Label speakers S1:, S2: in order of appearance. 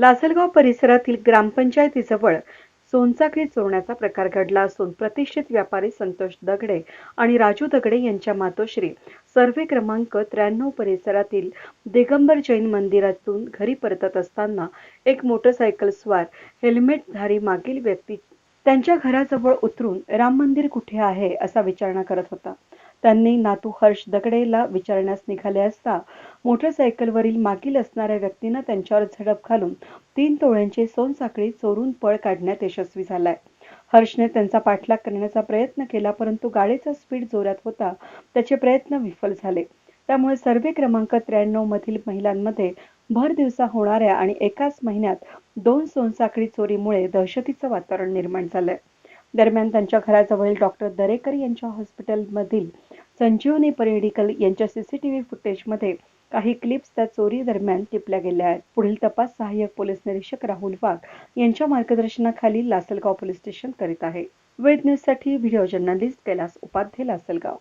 S1: लासलगाव परिसरातील ग्रामपंचायतीजवळ सोनचाकरी चोरण्याचा प्रकार घडला असून प्रतिष्ठित व्यापारी संतोष दगडे आणि राजू दगडे यांच्या मातोश्री सर्वे क्रमांक त्र्याण्णव परिसरातील दिगंबर जैन मंदिरातून घरी परतत असताना एक मोटरसायकल स्वार हेल्मेटधारी मागील व्यक्ती त्यांच्या घराजवळ उतरून राम मंदिर कुठे आहे? असा विचारणा करत होता. त्यांनी नातू हर्ष दगडेला विचारण्यास निघाले असता मोटरसायकलवरील मागील असणाऱ्या व्यक्तीनं त्यांच्यावर झडप घालून तीन तोळ्यांची सोनसाखळी चोरून पळ काढण्यात यशस्वी झालाय. हर्षने त्यांचा पाठलाग करण्याचा प्रयत्न केला परंतु गाडीचा स्पीड जोरात होता त्याचे प्रयत्न विफल झाले. त्यामुळे सर्वे क्रमांक त्र्याण्णव मधील महिलांमध्ये भर दिवसा होणाऱ्या आणि एकाच महिन्यात दोन सोनसाखळी चोरीमुळे दहशतीचं वातावरण निर्माण झालंय. दरम्यान त्यांच्या घराजवळील डॉक्टर दरेकर यांच्या हॉस्पिटलमधील संजीवनी परेडिकल यांच्या सीसीटीव्ही फुटेजमध्ये काही क्लिप्स त्या चोरी दरम्यान टिपल्या गेल्या आहेत. पुढील तपास सहाय्यक पोलीस निरीक्षक राहुल वाघ यांच्या मार्गदर्शनाखाली लासलगाव पोलीस स्टेशन करीत आहे. वेद न्यूजसाठी व्हिडिओ जर्नलिस्ट कैलास उपाध्ये लासलगाव.